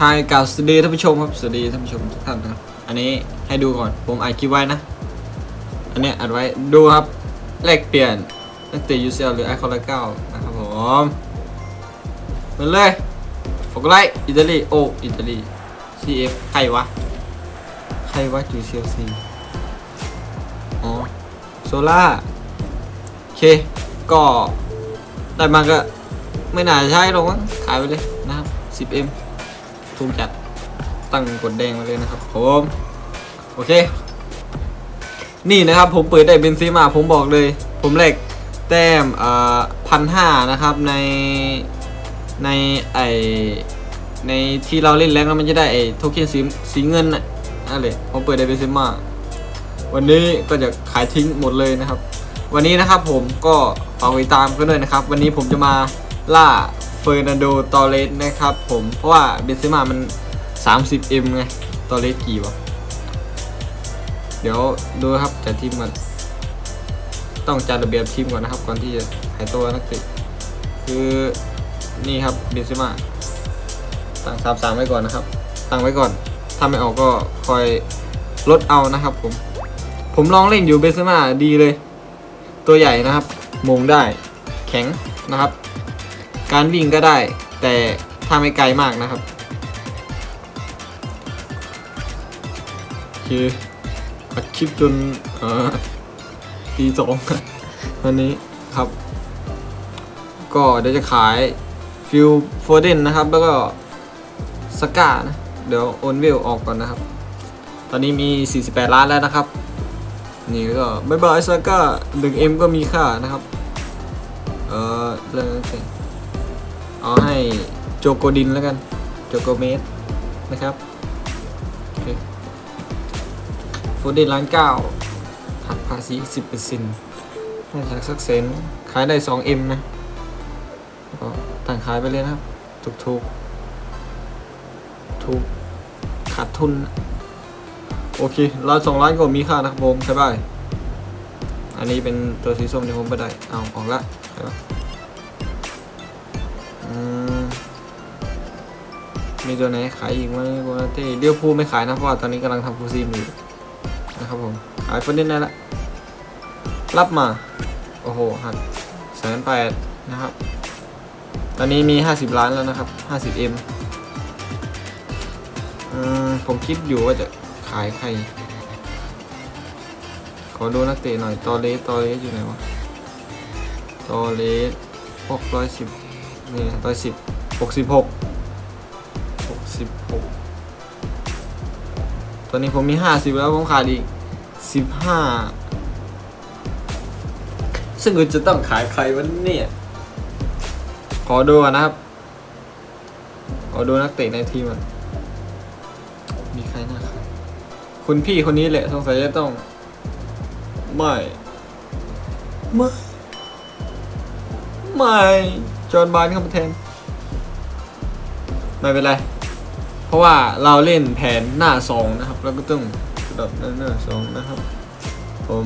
ไฮกับสวัสดีท่านผู้ชมครับสวัสดีท่านผู้ชมทุกท่านนะครับอันนี้ให้ดูก่อนผมอัดคลิปไว้นะ อันนี้อัดไว้ดูครับแลกเปลี่ยนตั้งแต่ UCL หรือไอคอนละเก้านะครับผมมาเลยฟอกไลท์อิตาลีโออิตาลี CF ใครวะ ใครวะ UCLC อ๋อโซล่าโอเค ก็ได้มาก็ไม่น่าใช้หรอกมั้งขายไปเลยนะครับ 10M ถูกจัดตั้งกดแดงมาเลยนะครับผมโอเค นี่นะครับผมเปิดได้เบนซีมาผมบอกเลย ผมแลกแต้มอ่อพันห้านะครับในในไอในที่เราเล่นแรงแล้วมันจะได้ไอโทเค็นสีสีเงินน่ะนั่นเลยผมเปิดได้เบนซีมาวันนี้ก็จะขายทิ้งหมดเลยนะครับ วันนี้นะครับผมก็ฝากติดตามกันด้วยนะครับ วันนี้ผมจะมาล่า ฟอร์นันโดตอเรสนะครับผมเพราะว่าเบนเซม่ามัน 30M ไงตอเรสกี่วะเดี๋ยวดูครับจัดทีมก่อนต้องจัดระเบียบทีมก่อนนะครับ ก่อนที่จะหายตัวนักเตะคือนี่ครับเบนเซม่าตั้งสามสามไว้ก่อนนะครับ ตั้งไว้ก่อน ถ้าไม่ออกก็คอยลดเอานะครับผม ผมลองเล่นอยู่เบนเซม่าดีเลย ตัวใหญ่นะครับมงได้แข็งนะครับ การวิ่งก็ได้ แต่ถ้าไม่ไกลมากนะครับ คืออัดคลิปจนตีสองวันนี้ครับ ก็เดี๋ยวจะขายฟิลโฟเดนนะครับ แล้วก็สก้านะ เดี๋ยวโอนเวลออกก่อนนะครับ ตอนนี้มี 48 ล้านแล้วนะครับ นี่ก็บายบายซาก้าหนึ่งเอ็มก็มีค่านะครับ เออเรื่องนั้นสิ เอาให้โจโกดินแล้วกัน โจโกเมสนะครับโอเคโฟเดนล้านเก้าหักภาษีสิบเปอร์เซ็นต์น่าจะสักเซนขายได้สองเอ็มนะก็ต่างขายไปเลยนะครับ ถูกถูกถูกขาดทุน โอเคร้านสองร้านก็มีค่านะครับผมใช่ป่ะอันนี้เป็นตัวสีส้มที่ผมไม่ได้ เอาออกละใช่ปะ มีตัวไหนขายอีกไหมโบนาเต้เดียวพูไม่ขายนะเพราะว่าตอนนี้กำลังทำฟูซีมอยู่นะครับผมขายฟอนเดนได้ละรับมา โอ้โหหักแสนแปดนะครับ ตอนนี้มี 50 ล้านแล้วนะครับ 50M อืมผมคิดอยู่ว่าจะขายใคร ขอดูนักเตะหน่อย ตอเลสตอเลสอยู่ไหนวะ ตอเลสหกร้อยสิบ นี่ร้อยสิบหกสิบหกหกสิบหกตอนนี้ผมมีห้าสิบแล้วผมขาดอีกสิบห้าซึ่งคุณจะต้องขายใครวันนี้ขอดูก่อนนะครับ ขอดูนักเตะในทีมก่อนมีใครน่าขายคุณพี่คนนี้แหละสงสัยจะต้อง ไม่ ไม่ ไม่จอห์นบานเข้ามาแทน ไม่เป็นไร เพราะว่าเราเล่นแผนหน้าสองนะครับ แล้วก็ต้องระดับหน้าสองนะครับ ผม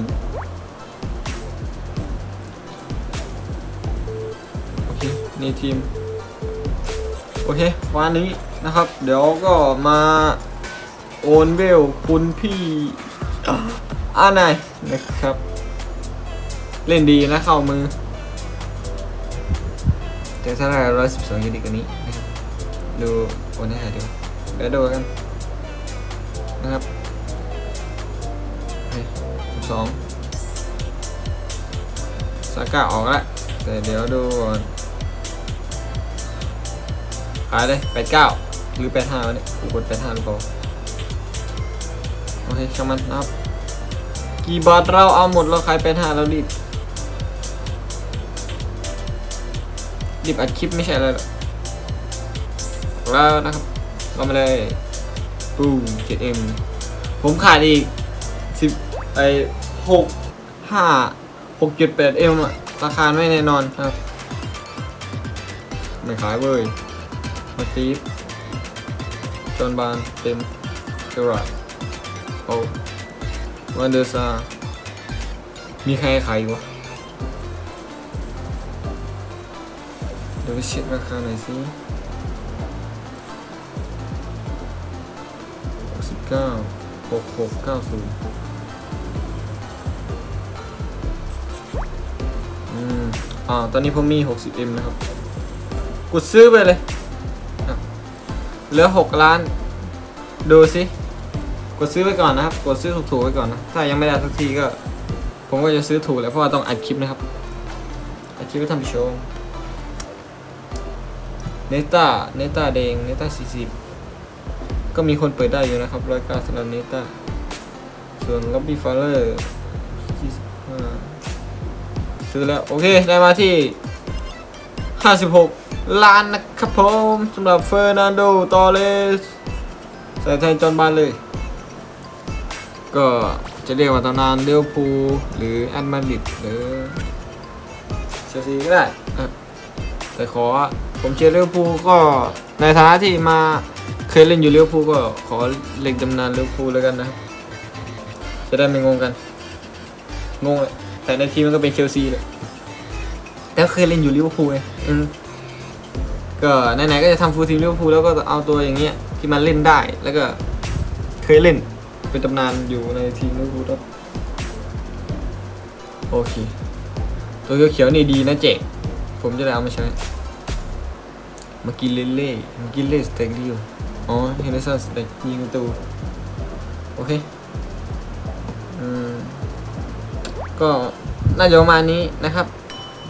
โอเคนี่ทีม โอเควันนี้นะครับ เดี๋ยวก็มาโอนเวลคุณพี่อ่านายนะครับ เล่นดีนะเข้ามือ แต่ถ้าได้ร้อยสิบสองจะดีกว่านี้นะครับดูโอนให้หาดูแล้วดูกันนะครับสิบสองสาก้าออกแล้วแต่เดี๋ยวดูก่อนขายเลยแปดเก้าหรือแปดห้าวะเนี่ยกูกดแปดห้าหรือเปล่าโอเคช่างมันนะครับ กี่บาทเราเอาหมดเราขายเป็นห้าเรารีบ รีบอัดคลิปไม่ใช่อะไรหรอกแล้วนะครับก็มาเลยปูม 7M ผมขาดอีกสิบไอหกห้าหกจุดแปดเอ็มอะราคาไม่แน่นอนครับ ไม่ขายเว้ยมาตีฟจอนบานเต็มเท่าไรโอ้วันเดอร์ซามีใครขายอยู่วะ ดี๋ยวไปเช็คราคาหน่อยสิเก้าหกหกเก้าศูนย์อืมอ่าตอนนี้ผมมี 60M นะครับ กดซื้อไปเลย เหลือ 6 ล้าน ดูสิ กดซื้อไปก่อนนะครับ กดซื้อถูกๆไว้ก่อนนะ ถ้ายังไม่ได้สักทีก็ ผมก็จะซื้อถูกแล้วเพราะว่าต้องอัดคลิปนะครับ อัดคลิปไว้ทำโชว์ เนต้าเนต้าแดงเนต้าสี่สิบก็มีคนเปิดได้อยู่นะครับร้อยเก้าสำหรับเนต้าส่วนล็อบบี้ฟาเลอร์ยี่สิบห้าซื้อแล้ว โอเค ได้มาที่ 56 ล้านนะครับผมสำหรับเฟอร์นันโดตอเรสใส่แทนจอห์นบานเลย ก็จะเรียกว่าตำนานเลี้ยวภูลหรือแอนมาริดหรือเชลซีก็ได้อะแต่ขอ ผมเชียร์เลี้ยวภูลก็ในฐานะที่มาเคยเล่นอยู่เลี้ยวภูลก็ขอเล็กตำนานเลี้ยวภูลแล้วกันนะครับจะได้ไม่งงกัน งงเลยแต่ในทีมมันก็เป็นเชลซีเลยแต่เคยเล่นอยู่ลิเวอร์พูลไงก็ไหนๆก็จะทำฟูลทีมลิเวอร์พูลแล้วก็เอาตัวอย่างเงี้ยที่มันเล่นได้แล้วก็เคยเล่นเป็นตำนานอยู่ในทีมลิเวอร์พูลครับโอเค ตัวเขียวๆนี่ดีนะเจ๊ผมจะได้เอามาใช้ มื่อกี้เล่เล่มื่อกี้เล่สเต็กดีอยู่อ๋อเฮนเดอร์สันสเต็กยิงประตูโอเคอืมก็น่าจะประมาณนี้นะครับ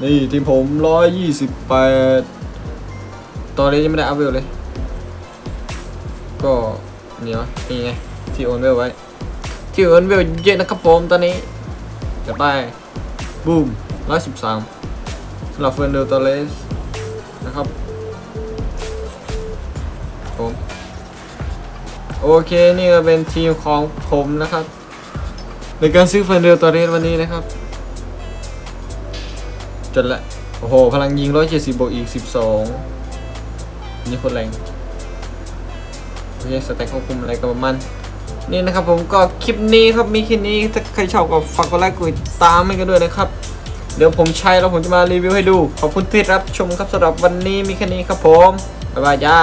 นี่ทีมผมร้อยยี่สิบแปดตอนนี้ยังไม่ได้อัพเวลเลย ก็เดี๋ยวนี่ไงที่โอนเวลไว้ ที่โอนเวลเยอะนะครับผมตอนนี้จะไปบูมร้อยสิบสามสำหรับเฟรนเดลตอเลสนะครับ โอเคนี่ก็เป็นทีมของผมนะครับ ในการซื้อเฟรนเดลตอเรสวันนี้นะครับ จนละ โอ้โห พลังยิง 170บวกอีก 12 นี่คนแรงโอเคสแต็กควบคุมอะไรก็ประมาณนี่นะครับผมก็คลิปนี้ครับมีแค่นี้ถ้าใครชอบก็ฝากกดไลค์กดติดตามให้กันด้วยนะครับ เดี๋ยวผมใช้แล้วผมจะมารีวิวให้ดู ขอบคุณที่รับชมครับสำหรับวันนี้มีแค่นี้ครับผม บ๊ายบายจ้า